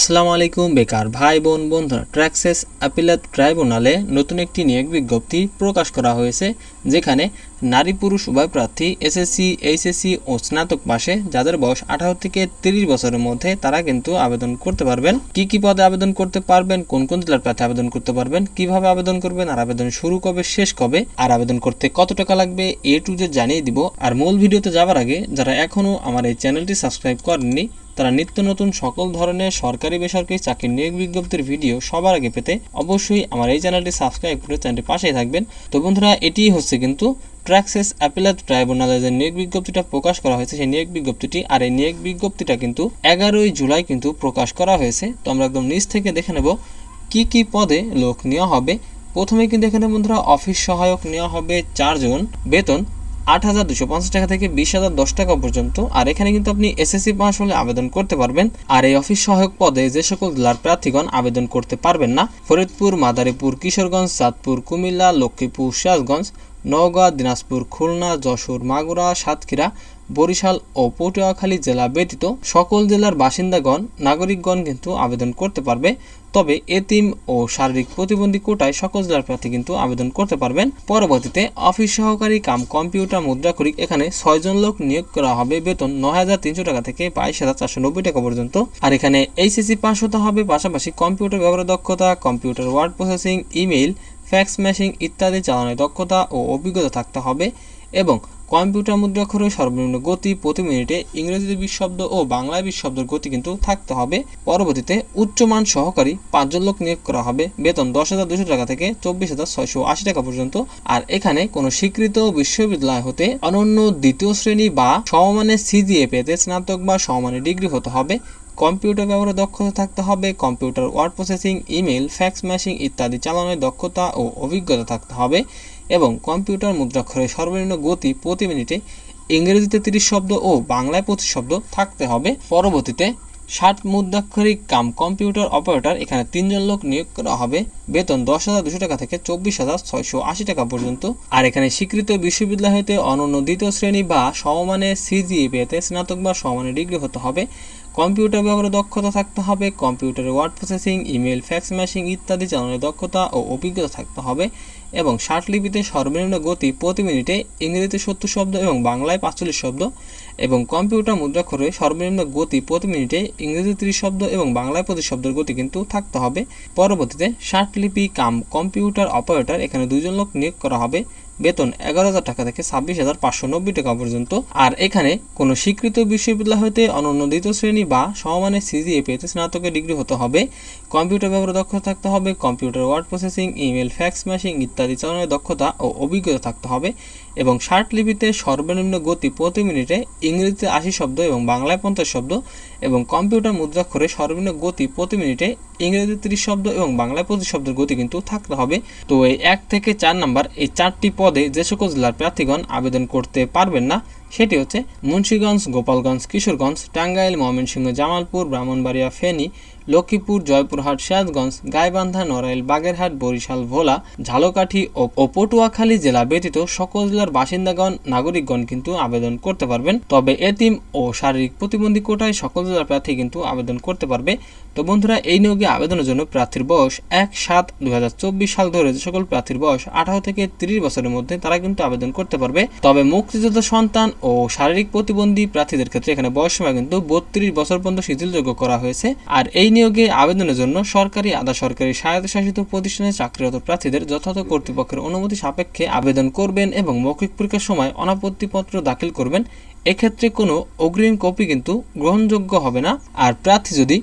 আসসালামু আলাইকুম, বেকার ভাই বোন, বন্ধুরা। ট্র্যাক্সেস আপিলাত ট্রাইব্যুনালে নতুন একটি নিয়োগ বিজ্ঞপ্তি প্রকাশ করা হয়েছে, যেখানে নারী পুরুষ উভয় প্রার্থী, এসএসসি, এইচএসসি ও স্নাতক পাশে, যাদের বয়স আঠারো থেকে তিরিশ বছরের মধ্যে, তারা কিন্তু আবেদন করতে পারবেন। কি কি পদে আবেদন করতে পারবেন, কোন কোন জেলার প্রার্থী আবেদন করতে পারবেন, কীভাবে আবেদন করবেন, আর আবেদন শুরু কবে, শেষ কবে, আর আবেদন করতে কত টাকা লাগবে, এ টু জে জানিয়ে দিব। আর মূল ভিডিওতে যাওয়ার আগে, যারা এখনও আমার এই চ্যানেলটি সাবস্ক্রাইব করেননি তারা নিত্য নতুন সকল ধরনের সরকারি বেসরকারি চাকরির নিয়োগ বিজ্ঞপ্তির ভিডিও সবার আগে পেতে অবশ্যই আমার এই চ্যানেলটি সাবস্ক্রাইব করে চ্যানেলটি পাশেই থাকবেন। তো বন্ধুরা, এটি হচ্ছে কিন্তু ট্র্যাক্সেস অ্যাপিলাত ট্রাইব্যুনালে যে নিয়োগ বিজ্ঞপ্তিটা প্রকাশ করা হয়েছে। সেই নিয়োগ বিজ্ঞপ্তিটি আর এই নিয়োগ বিজ্ঞপ্তিটা কিন্তু এগারোই জুলাই কিন্তু প্রকাশ করা হয়েছে। তো আমরা একদম নিচ থেকে দেখে নেব কি কি পদে লোক নেওয়া হবে। প্রথমে কিন্তু এখানে বন্ধুরা, অফিস সহায়ক নেওয়া হবে চারজন। বেতন আট হাজার দুশো পঞ্চাশ টাকা থেকে বিশ হাজার দশ টাকা পর্যন্ত। আর এখানে কিন্তু আপনি এসএসসি পাস হলে আবেদন করতে পারবেন। আর এই অফিস সহায়ক পদে যে সকল জেলার প্রার্থীগণ আবেদন করতে পারবেন না, ফরিদপুর, মাদারীপুর, কিশোরগঞ্জ, চাঁদপুর, কুমিল্লা, লক্ষ্মীপুর, সিরাজগঞ্জ, নওগাঁ, দিনাজপুর, খুলনা, যশোর, মাগুরা, সাতক্ষীরা বরিশাল ও পটুয়াখালী জেলা ব্যতীত সকল জেলার বাসিন্দাগণ, নাগরিকগণ কিন্তু আবেদন করতে পারবে। তবে এতিম ও শারীরিক প্রতিবন্ধী কোটায় সকল জেলার প্রার্থী কিন্তু আবেদন করতে পারবেন। পরবর্তীতে অফিস সহকারী কাম কম্পিউটার মুদ্রাক্ষরিক এখানে ছয়জন লোক নিয়োগ করা হবে। বেতন নয় হাজার তিনশো টাকা থেকে বাইশ হাজার চারশো নব্বই টাকা পর্যন্ত। আর এখানে এইচএসসি পাস হতে হবে। পাশাপাশি কম্পিউটার ব্যবহার দক্ষতা, computer word processing, email, fax machine ইত্যাদি চালানোর দক্ষতা ও অভিজ্ঞতা থাকতে হবে। এবং কম্পিউটার মুদ্রাক্ষরের সর্বনিম্ন গতি প্রতি মিনিটে ইংরেজিতে বিশ শব্দ ও বাংলায় বিশ শব্দের গতি কিন্তু থাকতে হবে। পরবর্তীতে উচ্চমান সহকারী পাঁচজন লোক নিয়োগ করা হবে। বেতন দশ হাজার দুশো টাকা থেকে চব্বিশ হাজার ছয়শো আশি টাকা পর্যন্ত। আর এখানে কোনো স্বীকৃত বিশ্ববিদ্যালয় হতে অনন্য দ্বিতীয় শ্রেণি বা সমমানের সিজিএ পেতে স্নাতক বা সমমানের ডিগ্রি হতে হবে। কম্পিউটার ব্যবহারে দক্ষতা থাকতে হবে। Computer word processing email fax machine ইত্যাদি চালানোর দক্ষতা ও অভিজ্ঞতা থাকতে হবে। এবং কম্পিউটার মুদ্রাক্ষরের সর্বনিম্ন গতি প্রতি মিনিটে ইংরেজিতে তিরিশ শব্দ ও বাংলায় পঁচিশ শব্দ থাকতে হবে। পরবর্তীতে ষাট মুদ্রাক্ষরিক কাম কম্পিউটার অপারেটর এখানে তিনজন লোক নিয়োগ করা হবে। বেতন দশ হাজার দুশো টাকা থেকে চব্বিশ হাজার ছয়শো আশি টাকা পর্যন্ত। আর এখানে স্বীকৃত বিশ্ববিদ্যালয় হতে অনন্য দ্বিতীয় শ্রেণি বা সমমানের সিজিএ পেতে স্নাতক বা সমমানের ডিগ্রি হতে হবে। কম্পিউটার ব্যবহারে দক্ষতা থাকতে হবে, কম্পিউটারে word processing email fax machine ইত্যাদি চালানোর দক্ষতা ও অভিজ্ঞতা থাকতে হবে এবং লিপিতে সর্বনিম্ন গতি প্রতি মিনিটে ইংরেজিতে সত্তর শব্দ এবং বাংলায় পাঁচচল্লিশ শব্দ এবং কম্পিউটার মুদ্রাক্ষরে সর্বনিম্ন গতি প্রতি মিনিটে ইংরেজি ত্রিশ শব্দ এবং বাংলায় প্রতি শব্দের গতি কিন্তু থাকতে হবে। পরবর্তীতে লিপি কাম কম্পিউটার অপারেটর, এখানে দুজন লোক নিয়োগ করা হবে। বেতন এগারো হাজার টাকা থেকে ছাব্বিশ হাজার পাঁচশো নব্বই টাকা পর্যন্ত। আর এখানে কোনো স্বীকৃত বিশ্ববিদ্যালয় হতে অনন্য শ্রেণি বা সমমানের সিজিএ পেতে স্নাতকের ডিগ্রি হতে হবে। কম্পিউটার ব্যবহারে দক্ষতা থাকতে হবে, computer word processing, email fax machine ইত্যাদি চালানোর দক্ষতা ও অভিজ্ঞতা থাকতে হবে। এবং ষাট লিপিতে সর্বনিম্ন গতি প্রতি মিনিটে ইংরেজিতে আশি শব্দ এবং বাংলায় পঞ্চাশ শব্দ এবং কম্পিউটার মুদ্রাক্ষরে সর্বনিম্ন গতি প্রতি মিনিটে ইংরেজি তিরিশ শব্দ এবং বাংলায় পঁচিশ শব্দের গতি কিন্তু থাকতে হবে। তো এই এক থেকে চার নাম্বার এই চারটি পদে যে সকল জেলার প্রার্থীগণ আবেদন করতে পারবেন না সেটি হচ্ছে মুন্সীগঞ্জ, গোপালগঞ্জ, কিশোরগঞ্জ, টাঙ্গাইল, ময়মনসিংহ, জামালপুর, ব্রাহ্মণবাড়িয়া, ফেনী, লক্ষ্মীপুর, জয়পুরহাট, সিরাজগঞ্জ, গাইবান্ধা, নড়াইল, বাগেরহাট, বরিশাল, ভোলা, ঝালকাঠি ও পটুয়াখালী জেলা ব্যতীত সকল জেলার বাসিন্দাগণ, নাগরিকগণ কিন্তু আবেদন করতে পারবেন। তবে এতিম ও শারীরিক প্রতিবন্ধী কোটায় সকল জেলার প্রার্থী কিন্তু আবেদন করতে পারবে। তো বন্ধুরা, এই নিয়োগে আবেদনের জন্য প্রার্থীর বয়স এক সাত দুই সাল ধরে যে সকল প্রার্থীর বয়স আঠারো থেকে তিরিশ বছরের মধ্যে তারা কিন্তু আবেদন করতে পারবে। তবে মুক্তিযোদ্ধা সন্তান ও শারীরিক প্রতিবন্ধী প্রার্থীদের ক্ষেত্রে এখানে বয়স সময় কিন্তু বত্রিশ বছর পর্যন্ত শিথিলযোগ্য করা হয়েছে। আর এই নিয়োগে আবেদনের জন্য সরকারি, আধা সরকারি, স্বায়ত্তশাসিত প্রতিষ্ঠানে চাকরিরত প্রার্থীদের যথাযথ কর্তৃপক্ষের অনুমতি সাপেক্ষে আবেদন করবেন এবং মৌখিক পরীক্ষার সময় অনাপত্তিপত্র দাখিল করবেন। এক্ষেত্রে কোনো অগ্রিম কপি কিন্তু গ্রহণযোগ্য হবে না। আর প্রার্থী যদি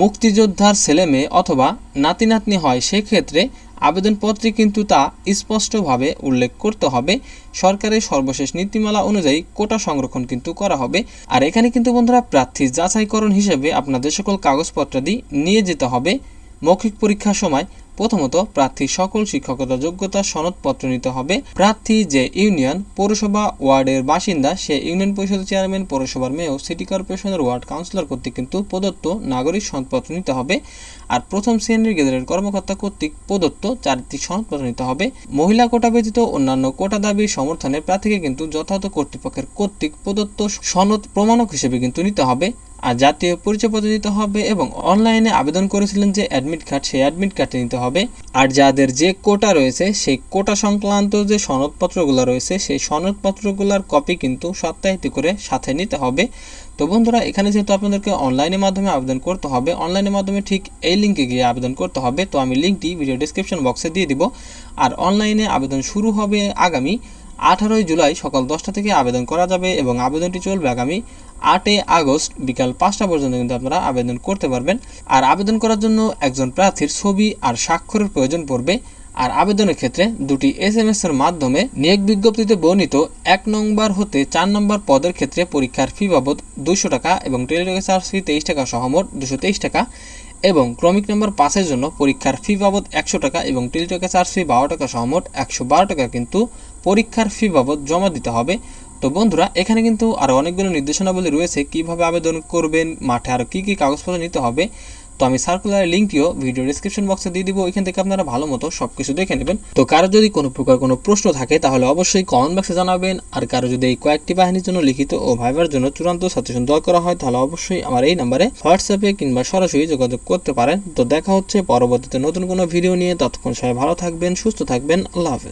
মুক্তিযোদ্ধার ছেলে মেয়ে অথবা নাতি নাতনি হয়, সেক্ষেত্রে আবেদনপত্রে কিন্তু তা স্পষ্টভাবে উল্লেখ করতে হবে। সরকারের সর্বশেষ নীতিমালা অনুযায়ী কোটা সংরক্ষণ কিন্তু করা হবে। আর এখানে কিন্তু বন্ধুরা প্রার্থী যাচাইকরণ হিসেবে আপনাদের সকল কাগজপত্রাদি নিয়ে যেতে হবে। মৌখিক পরীক্ষার সময় প্রথমত, প্রার্থী সকল শিক্ষকতা যোগ্যতা সনদপত্র নিতে হবে। প্রার্থী যে ইউনিয়ন, পৌরসভা ওয়ার্ডের বাসিন্দা, সে ইউনিয়ন পরিষদের চেয়ারম্যান, পৌরসভার মেয়র, সিটি কর্পোরেশনের ওয়ার্ড কাউন্সিলর কর্তৃক কিন্তু প্রদত্ত নাগরিক সনদপত্র নিতে হবে। আর প্রথম শ্রেণির গেজেটের কর্মকর্তা কর্তৃক প্রদত্ত চারিত্রিক সনদপত্র নিতে হবে। মহিলা কোটা ব্যতীত অন্যান্য কোটা দাবির সমর্থনে প্রার্থীকে কিন্তু যথাযথ কর্তৃপক্ষের কর্তৃক প্রদত্ত সনদ প্রমাণক হিসেবে কিন্তু নিতে হবে। আর জাতীয় পরিচয়পত্র দিতে হবে এবং অনলাইনে আবেদন করেছিলেন যে অ্যাডমিট কার্ড সেই অ্যাডমিট কার্ডটি নিতে হবে। আর যাদের যে কোটা রয়েছে, সেই কোটা সংক্রান্ত যে সনদপত্রগুলো রয়েছে, সেই সনদপত্রগুলোর কপি কিন্তু সপ্তাহিত করে সাথে নিতে হবে। তো বন্ধুরা, এখানে যেহেতু আপনাদেরকে অনলাইনের মাধ্যমে আবেদন করতে হবে, অনলাইনের মাধ্যমে ঠিক এই লিঙ্কে গিয়ে আবেদন করতে হবে। তো আমি লিঙ্কটি ভিডিও ডিসক্রিপশন বক্সে দিয়ে দিব। আর অনলাইনে আবেদন শুরু হবে আগামী আঠারোই জুলাই সকাল দশটা থেকে আবেদন করা যাবে এবং আবেদনটি চলবে আগামী আটই আগস্ট বিকাল পাঁচটা পর্যন্ত কিন্তু আপনারা আবেদন করতে পারবেন। আর আবেদন করার জন্য একজন প্রার্থীর ছবি আর স্বাক্ষরের প্রয়োজন পড়বে। আর আবেদনের ক্ষেত্রে দুটি এস এম এস এর মাধ্যমে নিয়োগ বিজ্ঞপ্তিতে বর্ণিত এক নম্বর হতে চার নম্বর পদের ক্ষেত্রে পরীক্ষার ফি বাবদ দুশো টাকা এবং টেলিটকে চার্জ ফি তেইশ টাকা সহমোট দুশো তেইশ টাকা। এবং ক্রমিক নম্বর পাঁচের জন্য পরীক্ষার ফি বাবদ একশো টাকা এবং টেলিটকে চার্জ ফি বারো টাকা সহ মোট একশো বারো টাকা কিন্তু পরীক্ষার ফি বাবদ জমা দিতে হবে। তো বন্ধুরা, এখানে কিন্তু আরও অনেকগুলো নির্দেশনাবলী রয়েছে। কীভাবে আবেদন করবেন, মাঠে আরও কী কী কাগজপত্র নিতে হবে তো আমি সার্কুলার লিঙ্কটিও ভিডিও ডিসক্রিপশন বক্সে দিয়ে দিব, ওইখান থেকে আপনারা ভালো মতো সব কিছু দেখে নেবেন। তো কারও যদি কোনো প্রকার কোনো প্রশ্ন থাকে, তাহলে অবশ্যই কমেন্ট বক্সে জানাবেন, আর কারও যদি এই কয়েকটি বাহিনীর জন্য লিখিত ও ভাইবার জন্য চূড়ান্ত সাজেশন দেওয়া করা হয়, তাহলে অবশ্যই আমার এই নাম্বারে হোয়াটসঅ্যাপে কিংবা সরাসরি যোগাযোগ করতে পারেন। তো দেখা হচ্ছে পরবর্তীতে নতুন কোনো ভিডিও নিয়ে, ততক্ষণ সবাই ভালো থাকবেন, সুস্থ থাকবেন, আল্লাহ হাফেজ।